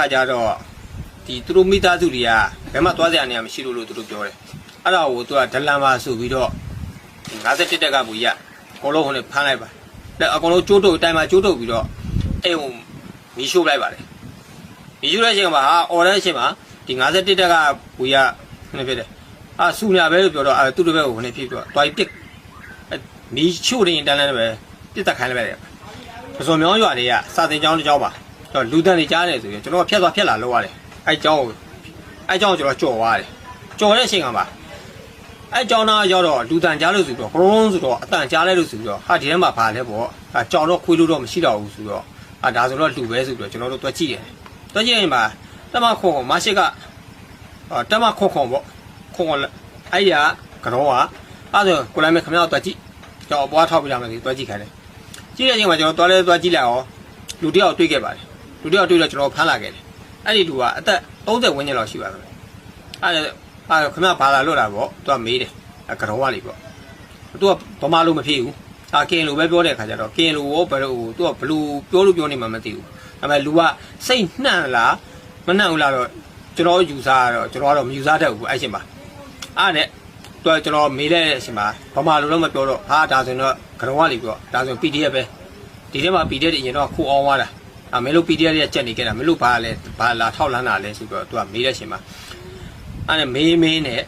ခါကျတော့ဒီသူတို့မိသားစုတွေကဘယ်မှသွားစရာနေရာမရှိလို့လို့သူတို့ပြောတယ်အဲ့ဒါကိုသူကဒလန်ပါဆိုပြီးတော့51တက်ကဘူကြီးကအကုန်လုံးဟိုနဲ့ဖမ်းလိုက်ပါလက်အကုန်လုံးကျိုးတုပ်အတိုင်းမှာကျိုးတုပ်ပြီးတော့အဲ့ဟိုမီးရှို့လိုက်ပါတယ်မီးရှို့တဲ့အချိန်မှာဟာအော်တဲ့အချိန်မှာဒီ51တက်ကဘူကြီးကနည်းဖြစ်တယ်အာစူညာပဲလို့ပြောတော့အဲသူတို့ဘက်ကိုခနဲ့ဖြစ်ပြီးတော့တွားပြီးပစ်မီးရှို့နေတန်းလဲပဲပြစ်တက်ခိုင်းလိုက်ပဲပစုံမြောင်းရွာတွေကစာတင်ကျောင်းတစ်ကျောင်းပါ တော့လူတန်းတွေကြားတယ်ဆိုရင်ကျွန်တော်ဖြတ်သွားဖြတ်လာလောက်ရတယ်အဲကျောင်းကိုအဲကျောင်းကိုကျွန်တော်ကြော်သွားတယ်ကြော်တဲ့အချိန်ကမှာအဲကျောင်းသားရောက်တော့လူတန်းကြားလို့ဆိုတော့ကရုံးဆိုတော့အတန်ကြားလဲလို့ဆိုပြီးတော့ဟာဒီထဲမှာပါလဲပေါ့အဲကြောင်တော့ခွေးလို့တော့မရှိတော့ဘူးဆိုတော့အာဒါဆိုတော့လူပဲဆိုပြီးတော့ကျွန်တော်တို့တွက်ကြည့်တယ်တွက်ကြည့်ရင်မှာတမခုံခုံမရှိကအာတမခုံခုံပေါ့ခုံခုံအဲ့ဒီကကတော့ကအဲ့ဒါကိုလည်းမခမရောက်တွက်ကြည့်ကျွန်တော်အပွားထောက်ပြရမယ်ဒီတွက်ကြည့်ခိုင်းတယ်ကြည့်တဲ့အချိန်မှာကျွန်တော်တွက်လဲတွက်ကြည့်လိုက်အောင်လူတယောက်တွေ့ခဲ့ပါတယ် လူတယောက်တွေ့တော့ကျွန်တော်ဖမ်းလာခဲ့တယ်အဲ့ဒီလူကအသက်30ဝန်းကျင်လောက်ရှိပါမယ်အဲ့ဒါအဲ့ခမဘာလာလွတ်လာပေါ့သူကမေးတယ်အကတော့ကလေးပေါ့သူကဗမာလိုမဖြစ်ဘူးအာကင်လိုပဲပြောတဲ့ခါကျတော့ကင်လိုရောဘယ်လိုသူကဘလူပြောလို့ပြောနေမှမသိဘူးဒါပေမဲ့လူကစိတ်နှံ့လားမနှံ့ဘူးလားတော့ကျွန်တော်ယူဆရတော့ကျွန်တော်ကတော့မယူဆတတ်ဘူးအဲ့ရှင်ပါအဲ့နဲ့သူကကျွန်တော်မေးလိုက်တဲ့အချိန်မှာဗမာလိုတော့မပြောတော့ဟာဒါဆိုရင်တော့ကတော့ကလေးပြောဒါဆိုရင် PDF ပဲဒီထဲမှာ PDF တွေအရင်တော့ခိုးအောင်သွားတာ အမင်းတို့ PDF တွေကကြက်နေကြတာမင်းတို့ဘာလဲဘာလာထောက်လန်းတာလဲဆိုတော့သူကမေးတဲ့အချိန်မှာအဲ့နဲ့မေးမေးနဲ့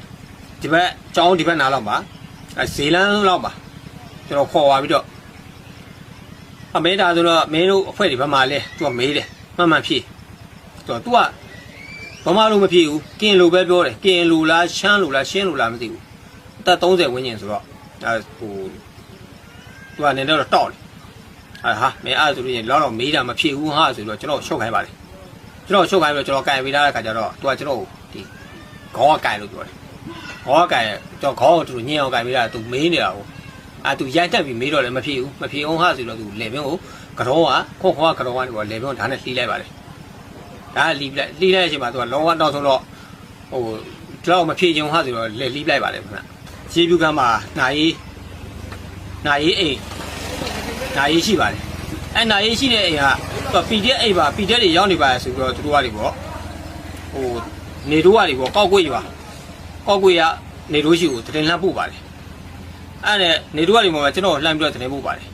ဒီဘက်ကျောင်းဒီဘက်နားလောက်မှာအဲဇေလန်းလောက်မှာကျွန်တော်ခေါ်သွားပြီးတော့အမေဒါဆိုတော့မင်းတို့အဖွဲ့ဒီဘက်မှာလဲသူကမေးတယ်မှန်မှန်ဖြေသူကသူကဘာမှလို့မဖြေဘူးကင်လိုပဲပြောတယ်ကင်လိုလားရှမ်းလိုလားရှင်းလိုလားမသိဘူးအသက်30ဝန်းကျင်ဆိုတော့အဲဟိုသူကနေတော့တောက်တယ် အဲဟာမင်းအဲ့ဒါဆိုရင်လောက်တော့မေးတာမဖြေဘူးဟာဆိုတော့ကျွန်တော်ရှုပ်ခိုင်းပါလေကျွန်တော်ရှုပ်ခိုင်းပြီးတော့ကျွန်တော်ကင်ပေးထားတဲ့ခါကျတော့သူကကျွန်တော်ဒီခေါင်းကကင်လို့ပြောတယ်ခေါင်းကကင်ကျွန်တော်ခေါင်းကိုသူညင်အောင်ကင်ပေးတာသူမေးနေတာကိုအာသူရိုက်တက်ပြီးမေးတော့လည်းမဖြေဘူးမဖြေအောင်ဟာဆိုတော့သူလေဘင်းကိုကတော့ကခေါခေါကကတော့ကနေပေါ့လေဘင်းကိုဓာတ်နဲ့လှီးလိုက်ပါလေဒါလှီးလိုက်လှီးလိုက်တဲ့အချိန်မှာသူကလောကနောက်ဆုံးတော့ဟိုတော့မဖြေချင်ဟာဆိုတော့လေလှီးလိုက်ပါလေခင်ဗျရေပြူကမ်းမှာနိုင်နိုင်အိမ် နိုင်ရှိပါတယ်အဲနိုင်ရှိတဲ့အိမ်က PDF အိမ်ပါ PDF တွေရောက်နေပါဆိုပြီးတော့သူတို့ကနေပေါ့ဟိုနေတို့ကနေပေါ့ကောက်ကွေးရွာကောက်ကွေးကနေတို့ရှိကိုတရင်လှမ်းပို့ပါတယ်အဲ့ဒါနေတို့ကနေပေါ့ကျွန်တော်လှမ်းပြီးတော့တရင်ပို့ပါတယ်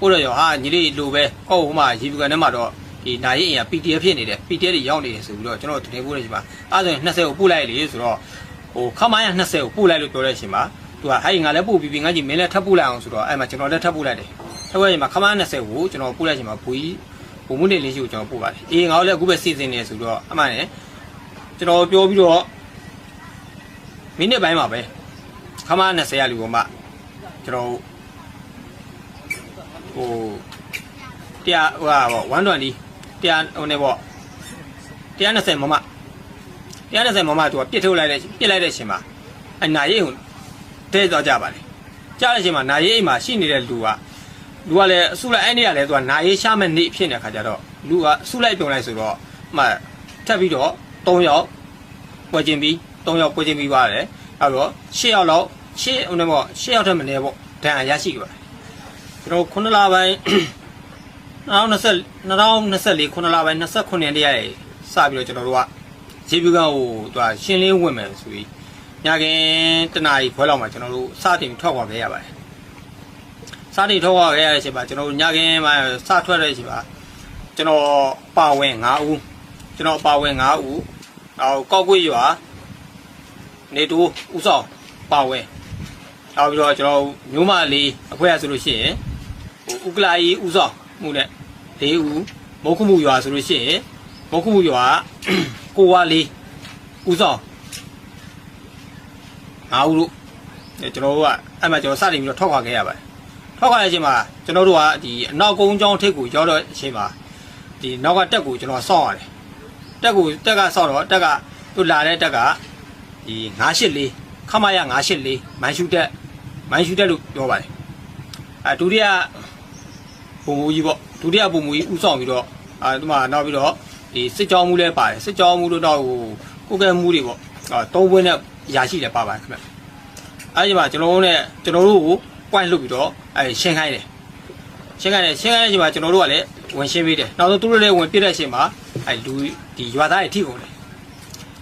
ပို့တော့ရောဟာညီလေးလိုပဲကောက်ဟိုမှာရေပြူကန်ထဲမှာတော့ဒီနိုင်အိမ်က PDF ဖြစ်နေတယ် PDF တွေရောက်နေတယ်ဆိုပြီးတော့ကျွန်တော်တရင်ပို့တဲ့အချိန်မှာအဲ့ဒါဆိုရင်20ကိုပို့လိုက်လေဆိုတော့ဟိုခမိုင်းက20ကိုပို့လိုက်လို့ပြောတဲ့အချိန်မှာသူကဟဲ့ငါလည်းပို့ပြီးပြီငါကြီးမင်းလည်းထပ်ပို့လိုက်အောင်ဆိုတော့အဲ့မှာကျွန်တော်လည်းထပ်ပို့လိုက်တယ် ထပ်ပို့ရင်မှာခမိုင်း20ကိုကျွန်တော်ပို့လိုက်ချိန်မှာဘူကြီးဘုံမှုနေလေးရှိကိုကျွန်တော်ပို့ပါတယ်အေးငါတို့လည်းအခုပဲစီစဉ်နေဆိုတော့အမှန်နဲ့ကျွန်တော်ပြောပြီးတော့မိနစ်ပိုင်းမှာပဲခမိုင်း20ရလူပေါ်မှာကျွန်တော်ဟိုတရားဟိုဟာပေါ့120တရားဟိုနေပေါ့120မမ120မမသူကပြစ်ထုတ်လိုက်တဲ့ပြစ်လိုက်တဲ့အချိန်မှာအနာရိတ်ဟိုတဲသွားကြပါလေကြားတဲ့အချိန်မှာနာရိတ်အိမ်မှာရှိနေတဲ့လူက လူကလည်းအစုလိုက်အဲ့နေရလဲသူကနာရိတ်ရှာမဲ့နေဖြစ်နေတဲ့ခါကျတော့လူကအစုလိုက်ပြုံလိုက်ဆိုတော့မှထပ်ပြီးတော့3ယောက်ပွဲချင်းပြီး3ယောက်ပွဲချင်းပြီးပါတယ်အဲ့တော့6ယောက်လောက်6ဟိုနေပေါ့6ယောက်ထက်မနည်းပေါ့ဒဏ်ရာရရှိကြပါတယ်ကျွန်တော်9လပိုင်း2020 2024 9လပိုင်း29ရက်တည်းရစပြီးတော့ကျွန်တော်တို့ကခြေပြူကဟိုသူကရှင်းလင်းဝင်မယ်ဆိုပြီးညခင်တနာရီခွဲလောက်မှာကျွန်တော်တို့စတင်ထွက်ခွာခဲ့ရပါတယ် စတင်ထွက်ခွာခဲ့ရတဲ့အချိန်မှာကျွန်တော်တို့ညခင်မှာစထွက်တဲ့အချိန်မှာကျွန်တော်ပါဝင်9ဦးကျွန်တော်ပါဝင်9ဦးနောက်ကောက်ကွေးရွာနေတူဥဆောင်ပါဝင်နောက်ပြီးတော့ကျွန်တော်မျိုးမလေးအဖွဲ့ရဆိုလို့ရှိရင်ဟိုဥကလာကြီးဥဆောင်မှုနဲ့၄ဦးမုတ်ခမှုရွာဆိုလို့ရှိရင်မုတ်ခမှုရွာကိုဝါလေးဥဆောင်ငါဦးတို့အဲကျွန်တော်တို့ကအဲ့မှာကျွန်တော်စတင်ပြီးတော့ထောက်ခွာခဲ့ရပါတယ် ထောက်ခွာတဲ့အချိန်မှာကျွန်တော်တို့ကဒီအနောက်ကုန်းကျောင်းထိပ်ကိုရောက်တော့အချိန်မှာဒီနောက်ကတက်ကိုကျွန်တော်စောင့်ရတယ်တက်ကိုတက်ကစောင့်တော့တက်ကသူလာတဲ့တက်ကဒီ984ခမရ984မန်ရှူတက်မန်ရှူတက်လို့ပြောပါတယ်အဲဒုတိယပုံမူကြီးပေါ့ဒုတိယပုံမူကြီးဥဆောင်ပြီးတော့အဲဒီမှာနောက်ပြီးတော့ဒီစစ်ကြောင်းမှုလည်းပါတယ်စစ်ကြောင်းမှုတို့တော့ဟိုကိုကဲမှုတွေပေါ့အဲသုံးဘွင်းနဲ့ရာရှိလည်းပါပါတယ်ခင်ဗျအဲဒီမှာကျွန်တော်တို့နဲ့ကျွန်တော်တို့ကို point လုပ်ပြီးတော့အဲရှင်းခိုင်းတယ်ရှင်းခိုင်းတယ်ရှင်းခိုင်းတဲ့အချိန်မှာကျွန်တော်တို့ကလည်းဝင်ရှင်းပေးတယ်နောက်ဆုံးသူတို့လည်းဝင်ပြစ်တဲ့အချိန်မှာအဲလူဒီရွာသားတွေထိကုန်တယ်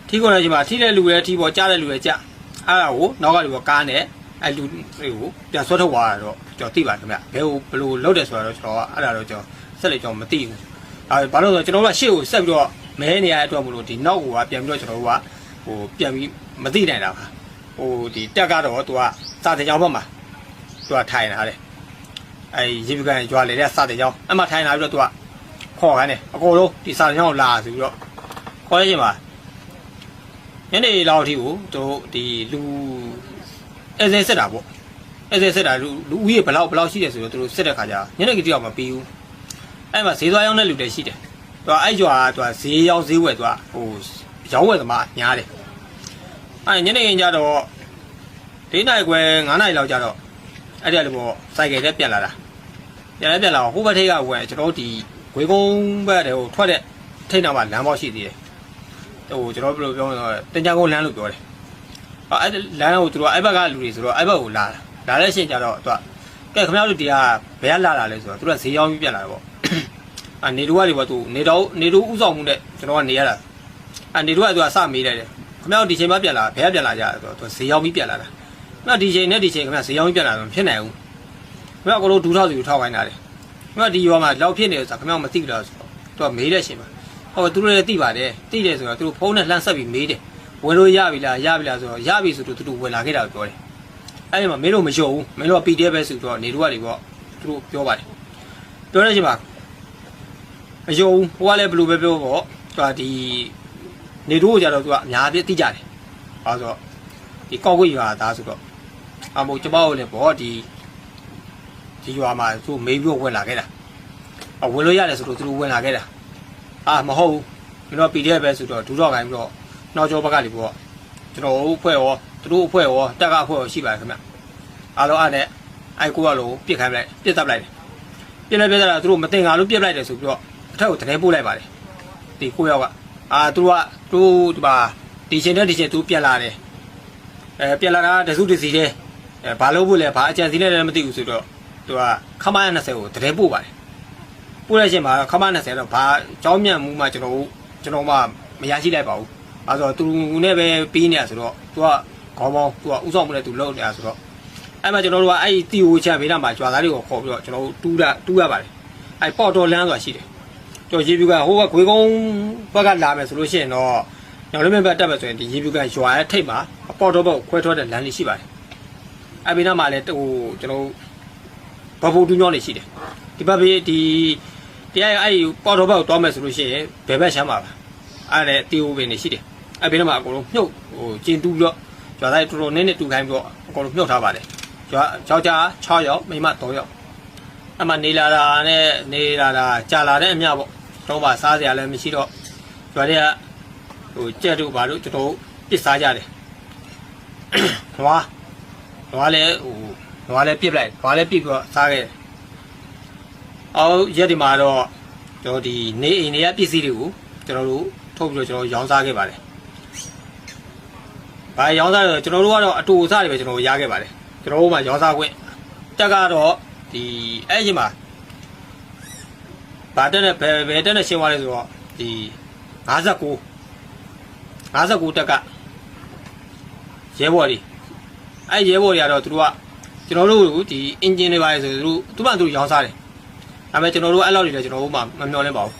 ထိကုန်တဲ့အချိန်မှာထိတဲ့လူရဲ့ထိပေါ်ကြားတဲ့လူရဲ့ကြားအဲ့ဒါကိုနောက်ကလူကကားနဲ့အဲ့လူတွေကိုပြန်ဆွဲထုတ်သွားတာတော့ကျွန်တော်သိပါတယ်ခင်ဗျဘယ်ကိုဘယ်လိုလုပ်တယ်ဆိုတာတော့ကျွန်တော်ကအဲ့ဒါတော့ကျွန်တော်ဆက်လက်ကျွန်တော်မသိဘူးအဲဘာလို့လဲဆိုတော့ကျွန်တော်ကရှေ့ကိုဆက်ပြီးတော့မဲနေရတဲ့အတွက်မလို့ဒီနောက်ကိုကပြန်ပြီးတော့ကျွန်တော်တို့ကဟိုပြန်ပြီးမသိနိုင်တာပါဟိုဒီတက်ကတော့သူကစာတင်ကြောင်းဘက်မှာ သူကထိုင်လာတယ်အဲရေပကန်ကြွားလေတဲ့စာတင်ကြောင်းအဲ့မှာထိုင်လာပြီးတော့သူကခေါ်ခိုင်းတယ်အကုန်လုံးဒီစာတင်ကြောင်းကိုလာဆိုပြီးတော့ခေါ်ရချင်းပါညနေလောက်အထိကိုတို့ဒီလူအဲစဲစစ်တာပေါ့အဲစဲစစ်တာလူလူဦးရေဘယ်လောက်ဘယ်လောက်ရှိတယ်ဆိုတော့သူတို့စစ်တဲ့ခါကျညနေကတိအောင်မပြီးဘူးအဲ့မှာဈေးသွားရောက်တဲ့လူတွေရှိတယ်သူကအဲ့ကြွားသူကဈေးရောက်ဈေးဝယ်သူကဟိုရောင်းဝယ်သမားညားတယ်အဲ့ညနေကကြတော့၄နိုင်ခွဲ9နိုင်လောက်ကြတော့ အဲ့ဒီကလူပေါ့စိုက်ကယ်နဲ့ပြန်လာတာပြန်လဲပြန်လာတော့ဟိုဘက်ထိပ်ကဝင်ကျွန်တော်တို့ဒီဂွေကုန်းဘက်တည်းဟိုထွက်တဲ့ထိပ်နောက်မှာလမ်းပေါက်ရှိသေးတယ်ဟိုကျွန်တော်ဘယ်လိုပြောမလဲတင်ကြကုန်းလမ်းလို့ပြောတယ်အဲ့လမ်းကိုသူတို့အဲ့ဘက်ကလူတွေဆိုတော့အဲ့ဘက်ကိုလာတာလာတဲ့ရှင်ကြတော့သူကကဲခင်ဗျားတို့ဒီကဘယ်ကလာလာလဲဆိုတော့သူတို့ကဈေးရောက်ပြီးပြန်လာတယ်ပေါ့အာနေတို့ကတွေပေါ့သူနေတော့နေတို့ဥဆောင်မှုနဲ့ကျွန်တော်ကနေရတာအာနေတို့ကသူကစမေးလိုက်တယ်ခင်ဗျားတို့ဒီချိန်မှပြန်လာဘယ်ကပြန်လာကြလဲဆိုတော့သူဈေးရောက်ပြီးပြန်လာတာ ခင်ဗျားဒီချိန်နဲ့ဒီချိန်ခင်ဗျားဈေးရောက်ပြီးပြန်လာတော့မဖြစ်နိုင်ဘူးခင်ဗျားအကုန်လုံးဒူးထောက်စီကိုထောက်ခိုင်းတာလေခင်ဗျားဒီရွာမှာလောက်ဖြစ်နေတယ်ဆိုတော့ခင်ဗျားမသိဘူးလားဆိုတော့သူကမေးတဲ့ရှင်မှာဟောသူတို့လည်းသိပါတယ်သိတယ်ဆိုတော့သူတို့ဖုန်းနဲ့လှမ်းဆက်ပြီးမေးတယ်ဝင်လို့ရပြီလားရပြီလားဆိုတော့ရပြီဆိုတော့သူတို့ဝင်လာခဲ့တာကိုပြောတယ်အဲ့ဒီမှာမင်းတို့မလျှော်ဘူးမင်းတို့က PDF ပဲဆိုတော့နေတို့ကနေပေါ့သူတို့ပြောပါတယ်ပြောတဲ့အချိန်မှာမလျှော်ဘူးဟိုကလည်းဘယ်လိုပဲပြောပေါ့သူကဒီနေတို့ကြတော့သူကအများကြီးသိကြတယ်ဘာလို့ဆိုတော့ဒီကောက်ကွေးရွာသားဆိုတော့ အမို့ကျမတို့လည်းပေါ့ဒီဒီရွာမှာသူမေးပြီးဝင်လာခဲ့တာအဝင်လို့ရတယ်ဆိုတော့သူတို့ဝင်လာခဲ့တာအာမဟုတ်ဘူးမင်းတို့ PDF ပဲဆိုတော့ဒူတော့ခိုင်းပြီးတော့နောက်ကျောဘက်ကလေပေါ့ကျွန်တော်တို့အဖွဲ့ရောသူတို့အဖွဲ့ရောတက်ကအဖွဲ့ရောရှိပါတယ်ခင်ဗျအားလုံးအားနဲ့အိုက်ကိုကလုံးပြစ်ခိုင်းလိုက်ပြစ်တပ်လိုက်တယ်ပြစ်လိုက်ပြစ်တာသူတို့မတင်ငါလို့ပြစ်လိုက်တယ်ဆိုပြီးတော့အထက်ကိုတနေပို့လိုက်ပါတယ်ဒီကိုယောက်ကအာသူတို့ကသူတို့ဒီပါဒီချိန်နဲ့ဒီချိန်သူပြန်လာတယ်အဲပြန်လာတာတစုတစီတဲ့ အဲဘာလို့ဖို့လဲဘာအကြံစီနဲ့လည်းမသိဘူးဆိုတော့သူကခမ20ကိုတရေပို့ပါတယ်ပို့လိုက်ချင်းမှာခမ20တော့ဘာကြောင်းမြန်မှုမှကျွန်တော်တို့ကျွန်တော်မှမရရှိလိုက်ပါဘူးအဲဆိုတော့သူနဲ့ပဲပြီးနေတာဆိုတော့သူကခေါင်းပေါင်းသူကဥဆောင်မှုနဲ့သူလုပ်နေတာဆိုတော့အဲ့မှာကျွန်တော်တို့ကအဲ့ဒီတီယိုချန်ဘေးနားမှာကြွာသားတွေကိုခေါ်ပြီးတော့ကျွန်တော်တို့တူးတာတူးရပါတယ်အဲ့ပေါ့တော်လန်းဆိုတာရှိတယ်ကျော်ရေပြူကဟိုကခွေးကုန်းဘက်ကလာမယ်ဆိုလို့ရှိရင်တော့ညောင်လေးမြတ်ဘက်တက်မယ်ဆိုရင်ဒီရေပြူကရွာရဲ့ထိပ်မှာအပေါ်တော်ဘက်ကိုခွဲထွက်တဲ့လမ်းလေးရှိပါတယ် အဲ့ဘေးနားမှာလည်းဟိုကျွန်တော်ဘဖို့တူးညောင်းနေရှိတယ်ဒီဘက်ဘေးဒီတရားအဲ့ပေါ့တော်ဘက်ကိုတောင်းမယ်ဆိုလို့ရှိရင်ဘယ်ဘက်ရှမ်းပါပါအဲ့ဒါတီဟိုပင်နေရှိတယ်အဲ့ဘေးနားမှာအကုန်လုံးမြုပ်ဟိုကျင်တူးပြီးတော့ရွာသားတော်တော်နည်းနည်းတူခိုင်းပြီးတော့အကုန်လုံးမြုပ်ထားပါတယ်ရွာယောက်ျား6ယောက်မိန်းမ3ယောက်အမှနေလာတာနဲ့နေလာတာကြာလာတဲ့အမြပေါ့တော့ပါစားစရာလည်းမရှိတော့ရွာတွေကဟိုကြက်တို့ဘာတို့ကျွန်တော်ပစ်စားကြတယ်နွား နွားလည်းဟိုနွားလည်းပစ်လိုက်နွားလည်းပစ်ပြီးတော့စားခဲ့အော်ရက်ဒီမှာတော့ကျွန်တော်ဒီနေအိမ်တွေကပစ္စည်းတွေကိုကျွန်တော်တို့ထုတ်ပြီးတော့ကျွန်တော်ရောင်းစားခဲ့ပါတယ်။ဘာရောင်းစားလဲကျွန်တော်တို့ကတော့အတူအစားတွေပဲကျွန်တော်ရခဲ့ပါတယ်။ကျွန်တော်တို့မှရောင်းစားခွင့်တက်ကတော့ဒီအဲ့ဒီမှာဗာတက်နဲ့ဘယ်ဘယ်တက်နဲ့ရှင်းသွားလဲဆိုတော့ဒီ59 59တက်ကရဲဘော်တွေ အဲ့ရဲဘော်တွေကတော့သူတို့ကကျွန်တော်တို့ဒီအင်ဂျင်တွေပါလေဆိုသူတို့သူမှသူတို့ရောင်းစားတယ်။ဒါပေမဲ့ကျွန်တော်တို့အဲ့လောက်တွေလည်းကျွန်တော်တို့မှမမျှော်လင့်ပါဘူး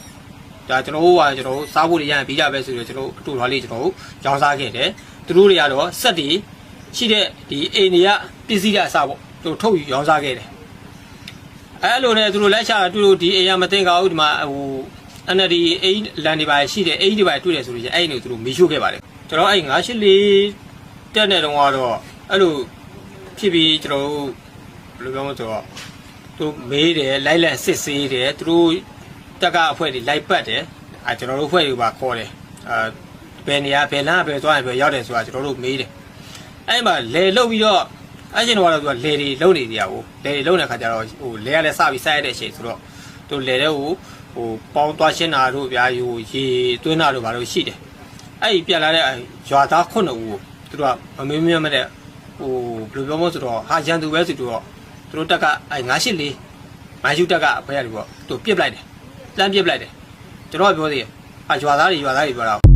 ။ဒါကျွန်တော်တို့ကကျွန်တော်တို့စားဖို့တွေရရင်ပြီးကြပဲဆိုတော့ကျွန်တော်တို့အတူတော်လေးကျွန်တော်တို့ရောင်းစားခဲ့တယ်။သူတို့တွေကတော့စက်တွေရှိတဲ့ဒီအိမ်တွေကပစ္စည်းတွေအစားပေါ့သူတို့ထုတ်ယူရောင်းစားခဲ့တယ်။အဲ့လိုနဲ့သူတို့လက်ချသူတို့ဒီအိမ်ရမသိင်္ဂါဘူးဒီမှာဟို NLD အိမ်လန်တွေပါရှိတယ်အိမ်တွေပါတွေ့တယ်ဆိုလို့ရှိရင်အဲ့ဒီလိုသူတို့မေးရှို့ခဲ့ပါတယ်။ကျွန်တော်အဲ့984တက်တဲ့တုန်းကတော့ အဲ့လိုဖြစ်ပြီးကျွန်တော်တို့ဘယ်လိုပြောမလဲဆိုတော့သူမေးတယ်လိုက်လက်စစ်ဆေးတယ်သူတို့တက်ကအဖွဲတွေလိုက်ပတ်တယ်အဲကျွန်တော်တို့အဖွဲ့တွေပါခေါ်တယ်အဲဘယ်နေရာဘယ်လမ်းဘယ်သွားရင်ဘယ်ရောက်တယ်ဆိုတာကျွန်တော်တို့မေးတယ်အဲ့မှာလေလုတ်ပြီးတော့အဲ့ချိန်တော့သူကလေတွေလုံနေတရားကိုလေတွေလုံတဲ့ခါကျတော့ဟိုလေကလည်းစပြီးစိုက်ရတဲ့အချိန်ဆိုတော့သူလေတဲ့ဟိုဟိုပေါင်းသွားရှင်းတာတို့ဗျာဟိုရေသွင်းတာတို့ဘာလို့ရှိတယ်အဲ့ဒီပြက်လာတဲ့ရွာသားခုနှစ်ဦးကိုသူတို့ကမမေးမြတ်မတဲ့ ဟိုဘယ်လိုပြောမလဲဆိုတော့ဟာရန်သူပဲဆိုတော့သူတို့တက်ကအဲ့984မိုင်းယူတက်ကအဖွဲ့ရတယ်ပေါ့သူပြစ်လိုက်တယ်လမ်းပြစ်လိုက်တယ်ကျွန်တော်ကပြောသေးတယ်ဟာရွာသားတွေရွာသားတွေပြောတာ